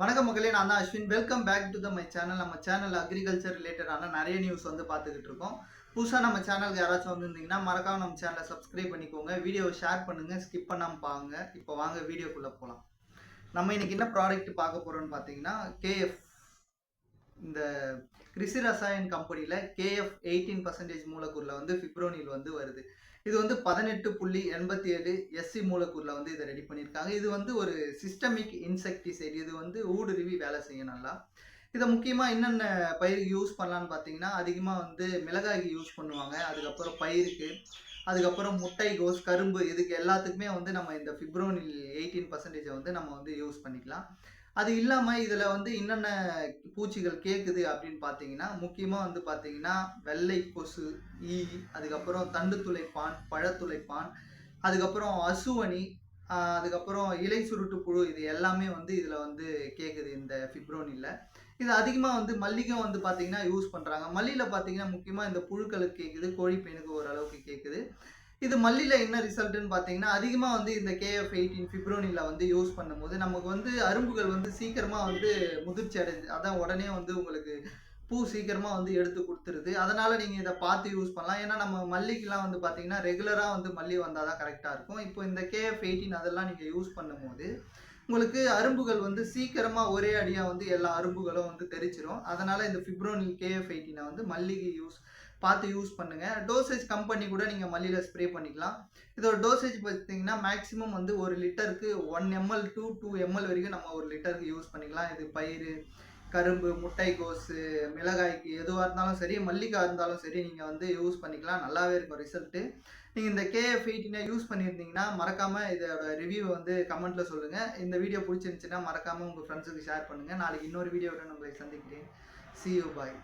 வணக்கம் மக்களே நான் தான் Ashwin. Welcome back to the my channel நம்ம சேனல் அக்ரிகல்ச்சர் ரிலேட்டடான நிறைய நியூஸ் வந்து பார்த்துக்கிட்டு இருக்கோம். புதுசாக நம்ம சேனலுக்கு யாராச்சும் வந்திருந்தீங்கன்னா மறக்காம நம்ம சேனலை சப்ஸ்கிரைப் பண்ணிக்கோங்க. வீடியோவை ஷேர் பண்ணுங்க. ஸ்கிப் பண்ணாமல் பாருங்க. இப்போ வாங்க வீடியோக்குள்ளே போகலாம் நம்ம இன்னைக்கு என்ன ப்ராடக்ட் பார்க்க போகிறோம்னு பார்த்தீங்கன்னா கேஎஃப் இந்த கிருஷி ரசாயன் கம்பெனியில் கேஎஃப் எயிட்டீன் பர்சன்டேஜ் மூலக்கூறில் வந்து ஃபிப்ரோனில் வந்து வருது. இது வந்து பதினெட்டு புள்ளி எண்பத்தி ஏழு எஸ்சி மூலக்கூறில் வந்து இதை ரெடி பண்ணியிருக்காங்க. இது வந்து ஒரு சிஸ்டமிக் இன்செக்டிசைட் இது வந்து ஊடுருவி வேலை செய்யும் நல்லா. இதை முக்கியமாக என்னென்ன பயிருக்கு யூஸ் பண்ணலான்னு பார்த்தீங்கன்னா அதிகமாக வந்து மிளகாய்க்கு யூஸ் பண்ணுவாங்க. அதுக்கப்புறம் பயிருக்கு அதுக்கப்புறம் முட்டை கோஸ் கரும்பு இதுக்கு எல்லாத்துக்குமே வந்து நம்ம இந்த ஃபிப்ரோனில் எயிட்டீன் பர்சன்டேஜை வந்து நம்ம வந்து யூஸ் பண்ணிக்கலாம். அது இல்லாமல் இதில் வந்து என்னென்ன பூச்சிகள் கேட்குது அப்படின்னு பார்த்தீங்கன்னா முக்கியமாக வந்து பார்த்தீங்கன்னா வெள்ளை கொசு ஈ அதுக்கப்புறம் தண்டு துளைப்பான் பழத்துளைப்பான் அதுக்கப்புறம் அசுவனி அதுக்கப்புறம் இலை சுருட்டு புழு இது எல்லாமே வந்து இதில் வந்து கேட்குது இந்த ஃபிப்ரோனில் இது அதிகமாக வந்து மல்லிகை வந்து பார்த்தீங்கன்னா யூஸ் பண்ணுறாங்க மல்லியில் பார்த்தீங்கன்னா முக்கியமாக இந்த புழுக்களுக்கு கேட்குது கோழிப்பெனுக்கு ஓரளவுக்கு கேட்குது இது மல்லியில் என்ன ரிசல்ட்டுன்னு பார்த்தீங்கன்னா அதிகமாக வந்து இந்த கேஎஃப் எயிட்டீன் ஃபிப்ரோனியில் வந்து யூஸ் பண்ணும்போது நமக்கு வந்து அரும்புகள் வந்து சீக்கிரமாக வந்து முதிர்ச்சி அடைஞ்சு அதான் உடனே வந்து உங்களுக்கு பூ சீக்கிரமாக வந்து எடுத்து கொடுத்துருது. அதனால் நீங்கள் இதை பார்த்து யூஸ் பண்ணலாம். ஏன்னா நம்ம மல்லிக்கெலாம் வந்து பார்த்தீங்கன்னா ரெகுலராக வந்து மல்லி வந்தால் தான் கரெக்டாக இருக்கும். இப்போ இந்த கேஎஃப் எயிட்டீன் அதெல்லாம் நீங்கள் யூஸ் பண்ணும்போது உங்களுக்கு அரும்புகள் வந்து சீக்கிரமாக ஒரே அடியாக வந்து எல்லா அரும்புகளும் வந்து தெரிச்சிடும் அதனால் இந்த ஃபிப்ரோனில் கேஎஃப் எயிட்டீனை வந்து மல்லிகை யூஸ் பார்த்து யூஸ் பண்ணுங்கள் டோசேஜ் கம்பெனி கூட நீங்கள் மல்லியில் ஸ்ப்ரே பண்ணிக்கலாம். இதோட டோசேஜ் பார்த்தீங்கன்னா மேக்ஸிமம் வந்து ஒரு லிட்டருக்கு one ML to two ML வரைக்கும் நம்ம ஒரு லிட்டருக்கு யூஸ் பண்ணிக்கலாம். இது பயிர் கரும்பு முட்டைக்கோசு மிளகாய்க்கு எதுவாக இருந்தாலும் சரி மல்லிக்காய் இருந்தாலும் சரி நீங்கள் வந்து யூஸ் பண்ணிக்கலாம். நல்லாவே இருக்கும் ரிசல்ட்டு நீங்கள் இந்த கேஎஃப் எயிட்டினை யூஸ் பண்ணியிருந்தீங்கன்னா மறக்காமல் இதோட ரிவ்யூவை வந்து கமெண்ட்டில் சொல்லுங்கள் இந்த வீடியோ பிடிச்சிருந்துச்சுன்னா மறக்காமல் உங்கள் ஃப்ரெண்ட்ஸுக்கு ஷேர் பண்ணுங்கள் நாளைக்கு இன்னொரு வீடியோவில் உங்களை சந்திக்கிறேன். C you bye